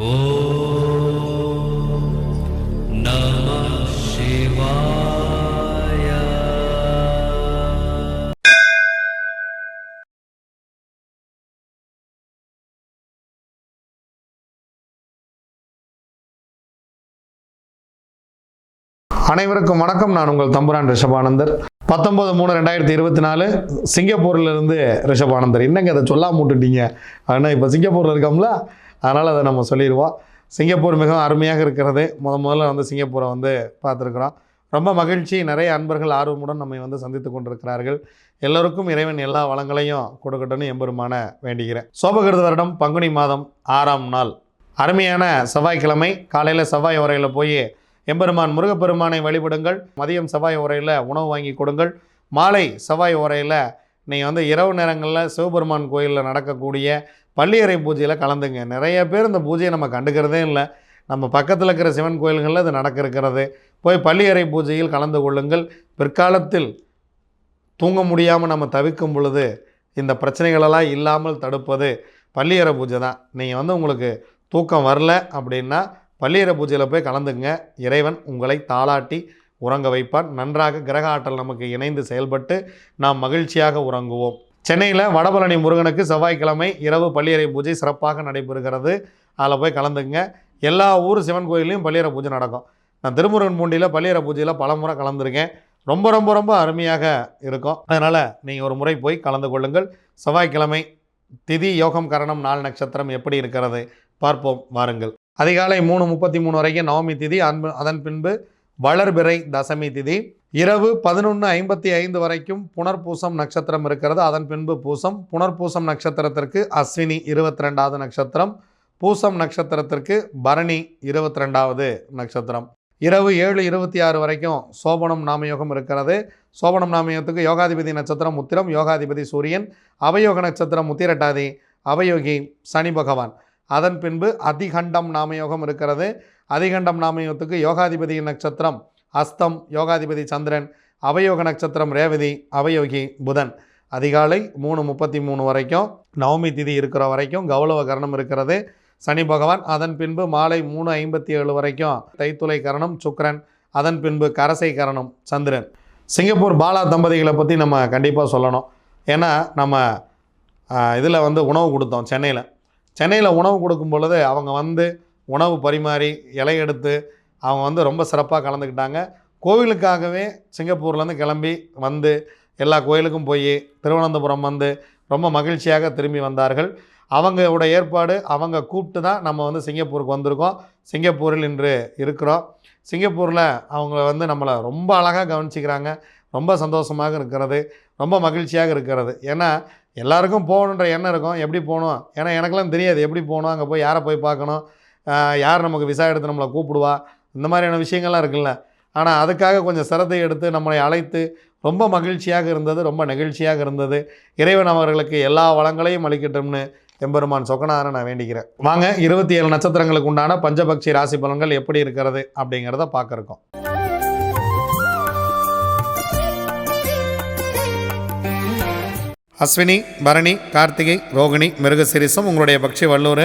அனைவருக்கும் வணக்கம். நான் உங்கள் தம்புரான் ரிஷபானந்தர். பத்தொன்பது மூணு ரெண்டாயிரத்தி இருபத்தி நாலு சிங்கப்பூர்ல இருந்து ரிஷபானந்தர். என்னங்க அதை சொல்லாம விட்டுட்டீங்க? ஆனால் இப்போ சிங்கப்பூரில் இருக்கோம்ல? அதனால் அதை நம்ம சொல்லிடுவோம். சிங்கப்பூர் மிகவும் அருமையாக இருக்கிறது. முத முதல்ல வந்து சிங்கப்பூரை வந்து பார்த்துருக்குறோம். ரொம்ப மகிழ்ச்சி. நிறைய அன்பர்கள் ஆர்வமுடன் நம்மை வந்து சந்தித்து கொண்டிருக்கிறார்கள். எல்லோருக்கும் இறைவன் எல்லா வளங்களையும் கொடுக்கட்டும்னு எம்பெருமான வேண்டிக்கிறேன் சோபகிருத வருடம் பங்குனி மாதம் ஆறாம் நாள். அருமையான செவ்வாய்க்கிழமை. காலையில் செவ்வாய் உரையில் போய் எம்பெருமான் முருகப்பெருமானை வழிபடுங்கள். மதியம் செவ்வாய் உரையில் உணவு வாங்கி கொடுங்கள். மாலை செவ்வாய் உரையில் நீங்கள் வந்து இரவு நேரங்களில் சிவபெருமான் கோயிலில் நடக்கக்கூடிய பள்ளியறை பூஜையில் கலந்துங்க. நிறைய பேர் இந்த பூஜையை நம்ம கண்டுக்கிறதே இல்லை. நம்ம பக்கத்தில் இருக்கிற சிவன் கோயில்களில் அது நடக்க இருக்கிறது போய் பள்ளியறை பூஜையில் கலந்து கொள்ளுங்கள். பிற்காலத்தில் தூங்க முடியாமல் நம்ம தவிக்கும் பொழுது இந்த பிரச்சனைகளெல்லாம் இல்லாமல் தடுப்பது பள்ளியறை பூஜை தான். நீங்கள் வந்து உங்களுக்கு தூக்கம் வரல அப்படின்னா பள்ளியறை பூஜையில் போய் கலந்துங்க இறைவன் உங்களை தாளாட்டி உறங்க வைப்பான் நன்றாக கிரக ஆற்றல் நமக்கு இணைந்து செயல்பட்டு நாம் மகிழ்ச்சியாக உறங்குவோம். சென்னையில் வடபழனி முருகனுக்கு செவ்வாய்க்கிழமை இரவு பள்ளியறை பூஜை சிறப்பாக நடைபெறுகிறது. அதில் போய் கலந்துங்க எல்லா ஊர் சிவன் கோயிலையும் பள்ளியறை பூஜை நடக்கும். நான் திருமுருகன் பூண்டியில் பள்ளியறை பூஜையில் பல முறை கலந்துருக்கேன். ரொம்ப ரொம்ப ரொம்ப அருமையாக இருக்கும். அதனால் நீங்கள் ஒரு முறை போய் கலந்து கொள்ளுங்கள். செவ்வாய்க்கிழமை திதி யோகம் கரணம் நாள் நட்சத்திரம் எப்படி இருக்கிறது பார்ப்போம் வாருங்கள். அதிகாலை மூணு முப்பத்தி மூணு வரைக்கும் நவமி திதி. அன்பு அதன் பின்பு வளர்பிறை தசமி திதி. இரவு பதினொன்று ஐம்பத்தி ஐந்து வரைக்கும் புனர்பூசம் நட்சத்திரம் இருக்கிறது. அதன் பின்பு பூசம். புனர்பூசம் நட்சத்திரத்திற்கு அஸ்வினி இருபத்தி ரெண்டாவது நட்சத்திரம். பூசம் நட்சத்திரத்திற்கு பரணி இருபத்தி ரெண்டாவது நட்சத்திரம். இரவு ஏழு இருபத்தி ஆறு வரைக்கும் சோபனம் நாமயோகம் இருக்கிறது. சோபனம் நாமயோகத்துக்கு யோகாதிபதி நட்சத்திரம் உத்திரம் யோகாதிபதி சூரியன் அவயோக நட்சத்திரம் உத்திரட்டாதி அவயோகி சனி பகவான். அதன் பின்பு அதிகண்டம் நாமயோகம் இருக்கிறது. அதிகண்டம் நாமயத்துக்கு யோகாதிபதி நட்சத்திரம் அஸ்தம் யோகாதிபதி சந்திரன் அவயோக நட்சத்திரம் ரேவதி அவயோகி புதன். அதிகாலை மூணு முப்பத்தி மூணு வரைக்கும் நவமி திதி இருக்கிற வரைக்கும் கௌரவ கரணம் இருக்கிறது. சனி பகவான் அதன் பின்பு மாலை மூணு ஐம்பத்தி ஏழு வரைக்கும் தைத்துளை கரணம் சுக்கரன் அதன் பின்பு கரசை கரணம் சந்திரன். சிங்கப்பூர் பாலா தம்பதிகளை பற்றி நம்ம கண்டிப்பாக சொல்லணும். ஏன்னா நம்ம இதில் வந்து உணவு கொடுத்தோம் சென்னையில். சென்னையில் உணவு கொடுக்கும் பொழுது அவங்க வந்து உணவு பரிமாறி இலை எடுத்து அவங்க வந்து ரொம்ப சிறப்பாக கலந்துக்கிட்டாங்க. கோவிலுக்காகவே சிங்கப்பூர்லேருந்து கிளம்பி வந்து எல்லா கோயிலுக்கும் போய் திருவனந்தபுரம் வந்து ரொம்ப மகிழ்ச்சியாக திரும்பி வந்தார்கள். அவங்களோட ஏற்பாடு அவங்க கூப்பிட்டு தான் நம்ம வந்து சிங்கப்பூருக்கு வந்திருக்கோம். சிங்கப்பூரில் இன்று இருக்கிறோம். சிங்கப்பூரில் அவங்க வந்து நம்மளை ரொம்ப அழகாக கவனிச்சிக்கிறாங்க. ரொம்ப சந்தோஷமாக இருக்கிறது. ரொம்ப மகிழ்ச்சியாக இருக்கிறது. ஏன்னா எல்லாருக்கும் போகணுன்ற எண்ணம் இருக்கும். எப்படி போகணும்? ஏன்னா எனக்கெல்லாம் தெரியாது. எப்படி போகணும்? அங்கே போய் யாரை போய் பார்க்கணும்? யார் நமக்கு விசா எடுத்து நம்மளை கூப்பிடுவா? இந்த மாதிரியான விஷயங்கள்லாம் இருக்குல்ல. ஆனால் அதுக்காக கொஞ்சம் சிரத்தை எடுத்து நம்மளை அழைத்து ரொம்ப மகிழ்ச்சியாக இருந்தது ரொம்ப நெகிழ்ச்சியாக இருந்தது. இறைவன் அவர்களுக்கு எல்லா வளங்களையும் அளிக்கட்டும்னு எம்பெருமான் சொக்கனாரை நான் வேண்டிக்கிறேன். வாங்க இருபத்தி ஏழு நட்சத்திரங்களுக்கு உண்டான பஞ்சபக்ஷி ராசி பலன்கள் எப்படி இருக்கிறது அப்படிங்கிறத பார்க்குறோம் அஸ்வினி பரணி கார்த்திகை ரோகிணி மிருகசிரிசம் உங்களுடைய பக்ஷி வல்லூர்.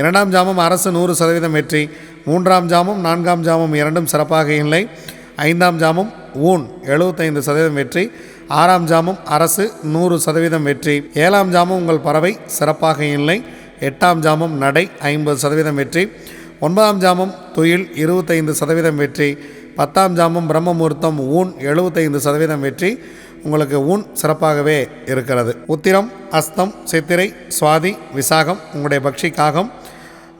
இரண்டாம் ஜாமம் அரசு நூறு சதவீதம் வெற்றி மூன்றாம் ஜாமம் நான்காம் ஜாமம் இரண்டும் சிறப்பாக இல்லை. ஐந்தாம் ஜாமம் ஊன் எழுபத்தைந்து சதவீதம் வெற்றி ஆறாம் ஜாமம் அரசு நூறு சதவீதம் வெற்றி. ஏழாம் ஜாமம் உங்கள் பறவை சிறப்பாக இல்லை. எட்டாம் ஜாமம் நடை ஐம்பது சதவீதம் வெற்றி. ஒன்பதாம் ஜாமம் துயில் இருபத்தைந்து சதவீதம் வெற்றி. பத்தாம் ஜாமம் பிரம்ம முகூர்த்தம் ஊன் எழுபத்தைந்து சதவீதம் வெற்றி. உங்களுக்கு ஊன் சிறப்பாகவே இருக்கிறது. உத்திரம் அஸ்தம் சித்திரை சுவாதி விசாகம் உங்களுடைய பக்ஷி காகம்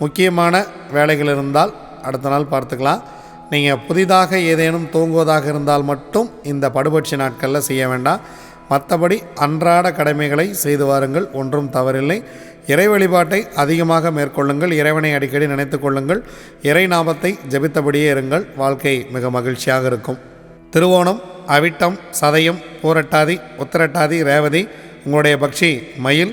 முக்கியமான வேலைகள் இருந்தால் அடுத்த நாள் பார்த்துக்கலாம். நீங்கள் புதிதாக ஏதேனும் தூங்குவதாக இருந்தால் மட்டும் இந்த படுபட்சி நாட்களில் செய்ய வேண்டாம். மற்றபடி அன்றாட கடமைகளை செய்து வாருங்கள் ஒன்றும் தவறில்லை. இறை வழிபாட்டை அதிகமாக மேற்கொள்ளுங்கள் இறைவனை அடிக்கடி நினைத்து கொள்ளுங்கள். இறை நாமத்தை ஜெபித்தபடியே இருங்கள் வாழ்க்கை மிக மகிழ்ச்சியாக இருக்கும். திருவோணம் அவிட்டம் சதயம் பூரட்டாதி உத்திரட்டாதி ரேவதி உங்களுடைய பக்ஷி மயில்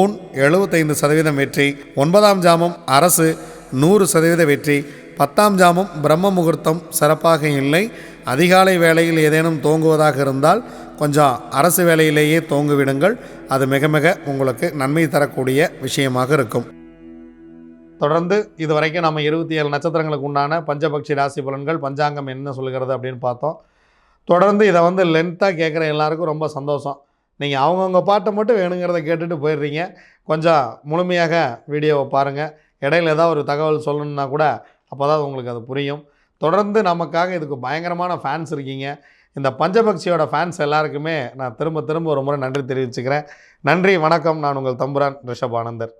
ஊன் எழுபத்தைந்து சதவீதம் வெற்றி ஒன்பதாம் ஜாமம் அரசு நூறு சதவீத வெற்றி பத்தாம் ஜாமம் பிரம்ம முகூர்த்தம் சிறப்பாக இல்லை. அதிகாலை வேளையில் ஏதேனும் தோங்குவதாக இருந்தால் கொஞ்சம் அரசு வேலையிலேயே தோங்குவிடுங்கள். அது மிக மிக உங்களுக்கு நன்மை தரக்கூடிய விஷயமாக இருக்கும். தொடர்ந்து இது வரைக்கும் நம்ம இருபத்தி ஏழு நட்சத்திரங்களுக்கு உண்டான பஞ்சபக்ஷி ராசி பலன்கள் பஞ்சாங்கம் என்ன சொல்கிறது அப்படின்னு பார்த்தோம். தொடர்ந்து இதை வந்து லென்த்தாக கேட்குற எல்லாருக்கும் ரொம்ப சந்தோஷம். நீங்கள் அவங்கவுங்க பாட்டை மட்டும் வேணுங்கிறத கேட்டுட்டு போயிடுறீங்க. கொஞ்சம் முழுமையாக வீடியோவை பாருங்கள் இடையில ஏதாவது ஒரு தகவல் சொல்லணுன்னா கூட அப்போ தான் உங்களுக்கு அது புரியும். தொடர்ந்து நமக்காக இதுக்கு பயங்கரமான ஃபேன்ஸ் இருக்கீங்க. இந்த பஞ்சபக்ஷியோட ஃபேன்ஸ் எல்லாருக்குமே நான் திரும்ப திரும்ப ஒரு முறை நன்றி தெரிவிச்சுக்கிறேன். நன்றி வணக்கம். நான் உங்கள் தம்புரான் ரிஷப் ஆனந்தர்.